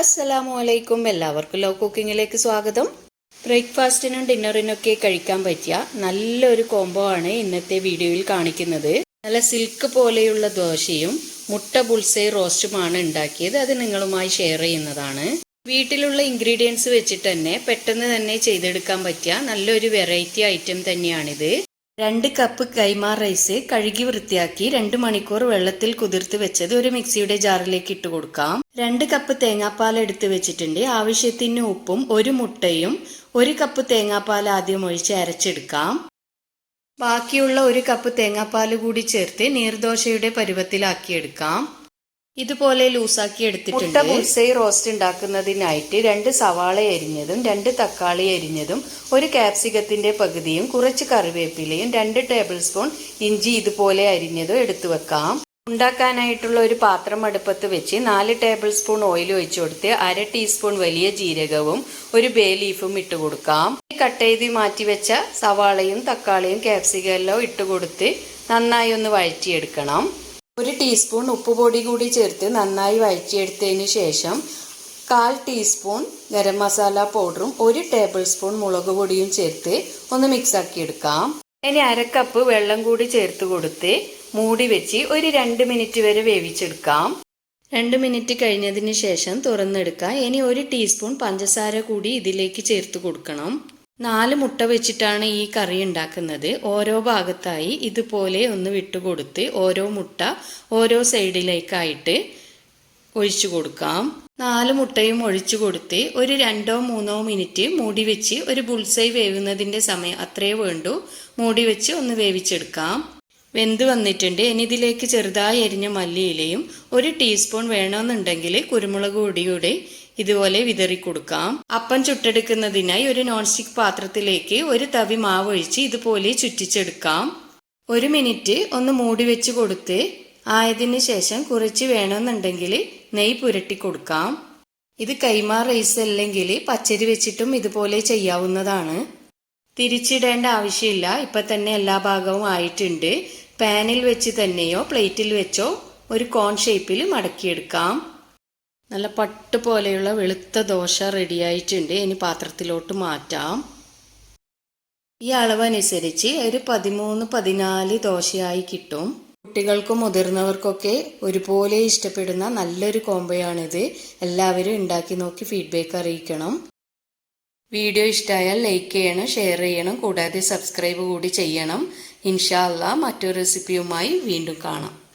അസ്സലാമു അലൈക്കും എല്ലാവർക്കും ലോ കുക്കിങ്ങിലേക്ക് സ്വാഗതം. ബ്രേക്ക്ഫാസ്റ്റിനും ഡിന്നറിനൊക്കെ കഴിക്കാൻ പറ്റിയ നല്ലൊരു കോംബോ ആണ് ഇന്നത്തെ വീഡിയോയിൽ കാണിക്കുന്നത്. നല്ല സിൽക്ക് പോലെയുള്ള ദോശയും മുട്ട ബുൾസൈ റോസ്റ്റുമാണ് ഉണ്ടാക്കിയത്. അത് നിങ്ങളുമായി ഷെയർ ചെയ്യുന്നതാണ്. വീട്ടിലുള്ള ഇൻഗ്രീഡിയൻസ് വെച്ചിട്ട് തന്നെ പെട്ടെന്ന് തന്നെ ചെയ്തെടുക്കാൻ പറ്റിയ നല്ലൊരു വെറൈറ്റി ഐറ്റം തന്നെയാണിത്. രണ്ട് കപ്പ് കൈമാ റൈസ് കഴുകി വൃത്തിയാക്കി രണ്ട് മണിക്കൂർ വെള്ളത്തിൽ കുതിർത്ത് വെച്ചത് ഒരു മിക്സിയുടെ ജാറിലേക്ക് ഇട്ട് കൊടുക്കാം. രണ്ട് കപ്പ് തേങ്ങാപ്പാൽ എടുത്ത് വെച്ചിട്ടുണ്ട്. ആവശ്യത്തിന് ഉപ്പും ഒരു മുട്ടയും ഒരു കപ്പ് തേങ്ങാപ്പാൽ ആദ്യം ഒഴിച്ച് അരച്ചെടുക്കാം. ബാക്കിയുള്ള ഒരു കപ്പ് തേങ്ങാപ്പാൽ കൂടി ചേർത്ത് നീർദോശയുടെ പരുവത്തിലാക്കിയെടുക്കാം. ഇതുപോലെ ലൂസാക്കി എടുത്തിട്ടുണ്ട്. മുട്ട റോസ്റ്റ് ഉണ്ടാക്കുന്നതിനായിട്ട് രണ്ട് സവാള അരിഞ്ഞതും രണ്ട് തക്കാളി അരിഞ്ഞതും ഒരു കാപ്സികത്തിന്റെ പകുതിയും കുറച്ച് കറിവേപ്പിലയും രണ്ട് ടേബിൾ സ്പൂൺ ഇഞ്ചി ഇതുപോലെ അരിഞ്ഞതും എടുത്തു വെക്കാം. ഉണ്ടാക്കാനായിട്ടുള്ള ഒരു പാത്രം അടുപ്പത്ത് വെച്ച് നാല് ടേബിൾ സ്പൂൺ ഓയിൽ ഒഴിച്ചു കൊടുത്ത് അര ടീസ്പൂൺ വലിയ ജീരകവും ഒരു ബേ ലീഫും ഇട്ട് കൊടുക്കാം. കട്ട് ചെയ്ത് മാറ്റി വെച്ച സവാളയും തക്കാളിയും ക്യാപ്സികം എല്ലാം ഇട്ട് കൊടുത്ത് നന്നായി ഒന്ന് വഴറ്റിയെടുക്കണം. ഒരു ടീസ്പൂൺ ഉപ്പുപൊടി കൂടി ചേർത്ത് നന്നായി വഴറ്റിയെടുത്തതിന് ശേഷം കാൽ ടീസ്പൂൺ ഗരം മസാല പൗഡറും ഒരു ടേബിൾ സ്പൂൺ മുളക് പൊടിയും ചേർത്ത് ഒന്ന് മിക്സ് എടുക്കാം ഇനി അരക്കപ്പ് വെള്ളം കൂടി ചേർത്ത് കൊടുത്ത് മൂടി വെച്ച് ഒരു രണ്ട് മിനിറ്റ് വരെ വേവിച്ചെടുക്കാം. രണ്ട് മിനിറ്റ് കഴിഞ്ഞതിന് ശേഷം തുറന്നെടുക്കാം. ഇനി ഒരു ടീസ്പൂൺ പഞ്ചസാര കൂടി ഇതിലേക്ക് ചേർത്ത് കൊടുക്കണം. നാല് മുട്ട വെച്ചിട്ടാണ് ഈ കറി ഉണ്ടാക്കുന്നത്. ഓരോ ഭാഗത്തായി ഇതുപോലെ ഒന്ന് വിട്ടുകൊടുത്ത് ഓരോ മുട്ട ഓരോ സൈഡിലേക്കായിട്ട് ഒഴിച്ചു കൊടുക്കാം. നാല് മുട്ടയും ഒഴിച്ചു കൊടുത്ത് ഒരു രണ്ടോ മൂന്നോ മിനിറ്റ് മൂടി വെച്ച് ഒരു ബുൾസൈ വേവുന്നതിന്റെ സമയം അത്രേ വേണ്ടു. മൂടി വെച്ച് ഒന്ന് വേവിച്ചെടുക്കാം. വെന്ത് വന്നിട്ടുണ്ട്. ഇനി ഇതിലേക്ക് ചെറുതായി എരിഞ്ഞ മല്ലിയിലയും ഒരു ടീസ്പൂൺ വേണമെന്നുണ്ടെങ്കിൽ കുരുമുളക് പൊടിയുടെ ഇതുപോലെ വിതറി കൊടുക്കാം അപ്പം ചുട്ടെടുക്കുന്നതിനായി ഒരു നോൺ സ്റ്റിക് പാത്രത്തിലേക്ക് ഒരു തവി മാവ് ഒഴിച്ച് ഇതുപോലെ ചുറ്റിച്ചെടുക്കാം. ഒരു മിനിറ്റ് ഒന്ന് മൂടി വെച്ച് കൊടുത്ത് ആയതിന് ശേഷം കുറച്ച് വേണമെന്നുണ്ടെങ്കിൽ നെയ് പുരട്ടി കൊടുക്കാം. ഇത് കൈമാ റൈസ് അല്ലെങ്കിൽ പച്ചരി വെച്ചിട്ടും ഇതുപോലെ ചെയ്യാവുന്നതാണ്. തിരിച്ചിടേണ്ട ആവശ്യമില്ല. ഇപ്പം തന്നെ എല്ലാ ഭാഗവും ആയിട്ടുണ്ട്. പാനിൽ വെച്ച് തന്നെയോ പ്ലേറ്റിൽ വെച്ചോ ഒരു കോൺ ഷേപ്പിൽ മടക്കിയെടുക്കാം. നല്ല പട്ട് പോലെയുള്ള വെളുത്ത ദോശ റെഡിയായിട്ടുണ്ട് ഇനി പാത്രത്തിലോട്ട് മാറ്റാം. ഈ അളവനുസരിച്ച് ഒരു പതിമൂന്ന് പതിനാല് ദോശയായി കിട്ടും. കുട്ടികൾക്കും മുതിർന്നവർക്കൊക്കെ ഒരുപോലെ ഇഷ്ടപ്പെടുന്ന നല്ലൊരു കോംബോയാണിത് എല്ലാവരും ഉണ്ടാക്കി നോക്കി ഫീഡ്ബാക്ക് അറിയിക്കണം. വീഡിയോ ഇഷ്ടമായാൽ ലൈക്ക് ചെയ്യണം ഷെയർ ചെയ്യണം കൂടാതെ സബ്സ്ക്രൈബ് കൂടി ചെയ്യണം. ഇൻഷാല്ല മറ്റൊരു റെസിപ്പിയുമായി വീണ്ടും കാണാം.